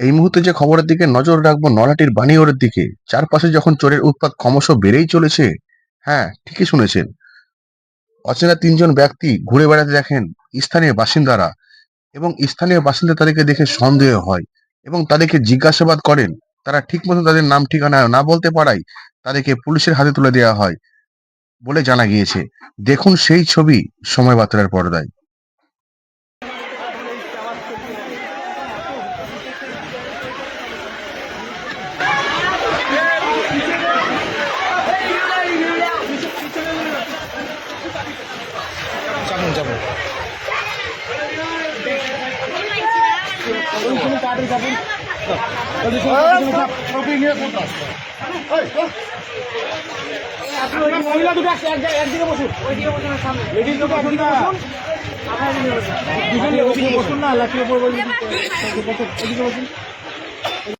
এই মুহূর্তে যে খবরের দিকে নজর রাখব নলাটির বানিওরের দিকে, চারপাশে যখন চোরের উৎপাত ক্রমশ বেড়েই চলেছে হ্যাঁ ঠিকই শুনেছেন। অচেনা তিনজন ব্যক্তি ঘুরে বেড়াতে দেখেন স্থানীয় বাসিন্দারা এবং স্থানীয় বাসিন্দা তাদেরকে দেখে সন্দেহ হয় এবং তাদেরকে জিজ্ঞাসাবাদ করেন। তারা ঠিকমতো তাদের নাম, ঠিকানা না বলতে পারায় তাদেরকে পুলিশের হাতে তুলে দেওয়া হয় বলে জানা গিয়েছে। দেখুন সেই ছবি সময় বার্তার পর্দায়। মহিলা দুটো একদিকে বসুন ওইদিকে বসুন সামনে লেডিস দুটো একদিকে বসুন দুজন বসুন না লাঠি উপর বসুন।